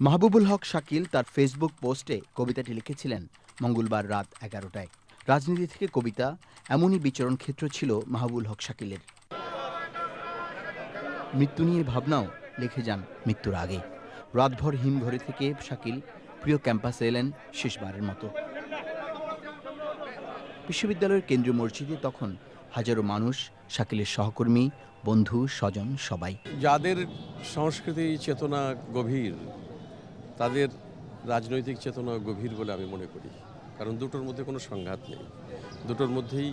মাহবুবুল হক শাকিল তার ফেসবুক পোস্টে কবিতাটি লিখেছিলেন মঙ্গলবার রাত এগারোটায়। রাজনীতি থেকে কবিতা, এমনই বিচরণ ক্ষেত্র ছিল মাহবুবুল হক শাকিলের। মৃত্যু নিয়ে ভাবনাও লিখে যান মৃত্যুর আগে। রাতভর হিমঘরে থেকে শাকিল প্রিয় ক্যাম্পাসে এলেন শেষবারের মতো। বিশ্ববিদ্যালয়ের কেন্দ্রীয় মসজিদে তখন হাজারো মানুষ, শাকিলের সহকর্মী, বন্ধু, স্বজন, সবাই। যাদের সংস্কৃতি চেতনা গভীর তাদের রাজনৈতিক চেতনা গভীর বলে আমি মনে করি। কারণ দুটোর মধ্যে কোনো সংঘাত নেই। দুটোর মধ্যেই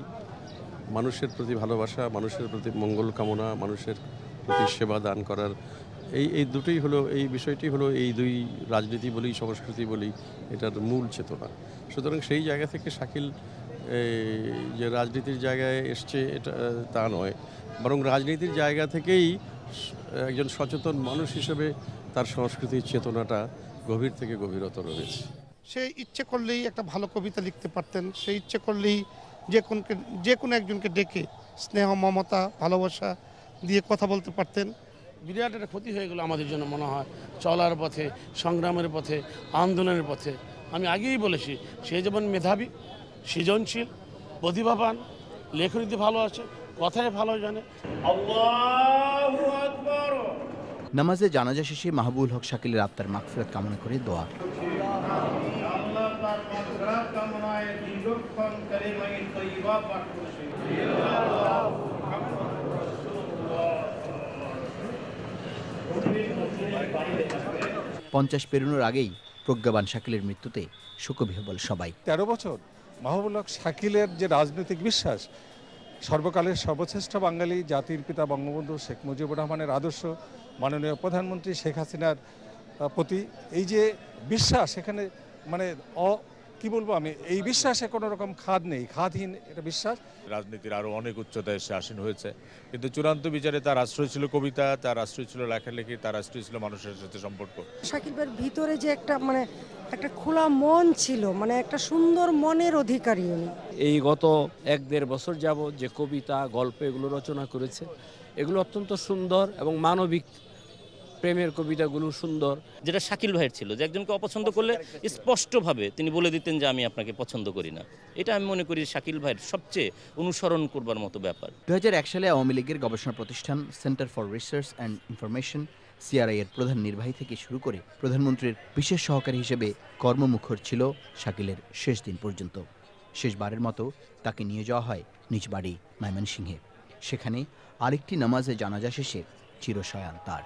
মানুষের প্রতি ভালোবাসা, মানুষের প্রতি মঙ্গল কামনা, মানুষের প্রতি সেবা দান করার এই এই দুটোই হলো, এই বিষয়টি হলো এই দুই রাজনীতি বলি, সংস্কৃতি বলি, এটার মূল চেতনা। সুতরাং সেই জায়গা থেকে শাকিল যে রাজনীতির জায়গায় এসছে এটা তা নয়। বরং রাজনীতির জায়গা থেকেই একজন সচেতন মানুষ হিসেবে তার সংস্কৃতির চেতনাটা গভীর থেকে গভীরতর রয়েছে সে ইচ্ছে করলেই একটা ভালো কবিতা লিখতে পারতেন সে ইচ্ছে করলেই যে কোনকে যে কোনো একজনকে ডেকে স্নেহ মমতা ভালোবাসা দিয়ে কথা বলতে পারতেন। বিরাট একটা ক্ষতি হয়ে গেল আমাদের জন্য মনে হয় চলার পথে সংগ্রামের পথে আন্দোলনের পথে। আমি আগেই বলেছি সে যেমন মেধাবী সৃজনশীল প্রতিভাবান লেখনীতে ভালো আছে কথায় ভালো জানে। নামাজে জানাজা শেষে মাহবুল হক শাকিলের আত্মার মাগফিরাত কামনা করে দোয়া। পঞ্চাশ পেরোনোর আগেই প্রজ্ঞাবান শাকিলের মৃত্যুতে শোকবিহবল সবাই। তেরো বছর মাহবুল হক শাকিলের যে রাজনৈতিক বিশ্বাস সর্বকালের সর্বশ্রেষ্ঠ বাঙালি জাতির পিতা বঙ্গবন্ধু শেখ মুজিবুর রহমানের আদর্শ মাননীয় প্রধানমন্ত্রী শেখ হাসিনার প্রতি এই যে বিশ্বাস এখানে মানে কি বলব আমি? এই বিশ্বাসে কোনো রকম খাদ নেই। খাদহীন এটা বিশ্বাস। রাজনীতির আরও অনেক উচ্চতায় এসে আসীন হয়েছে। কিন্তু চূড়ান্ত বিচারে তার আশ্রয় ছিল কবিতা তার আশ্রয় ছিল লেখালেখি তার আশ্রয় ছিল মানুষের সাথে সম্পর্ক। সাকিবের ভিতরে যে একটা মানে একটা খোলা মন ছিল মানে একটা সুন্দর মনের অধিকারী উনি। এই গত এক দেড় বছর যাবৎ যে কবিতা গল্প এগুলো রচনা করেছে এগুলো অত্যন্ত সুন্দর এবং মানবিক প্রেমের কবিতাগুলো সুন্দর। যেটা শাকিল ভাইয়ের ছিল যে একজনকে অপছন্দ করলে স্পষ্টভাবে তিনি বলে দিতেন যে আমি আপনাকে পছন্দ করি না। এটা আমি মনে করি শাকিল ভাইয়ের সবচেয়ে অনুসরণ করবার মতো ব্যাপার। দুহাজার এক সালে আওয়ামী লীগের গবেষণা প্রতিষ্ঠান centre for research and information CRI এর প্রধান নির্বাহী থেকে শুরু করে প্রধানমন্ত্রীর বিশেষ সহকারী হিসেবে কর্মমুখর ছিল শাকিলের শেষ দিন পর্যন্ত। শেষবারের মতো তাকে নিয়ে যাওয়া হয় নিজ বাড়ি ময়মনসিংহে। সেখানে আরেকটি নামাজে জানাজা শেষে চিরশয়ান তার।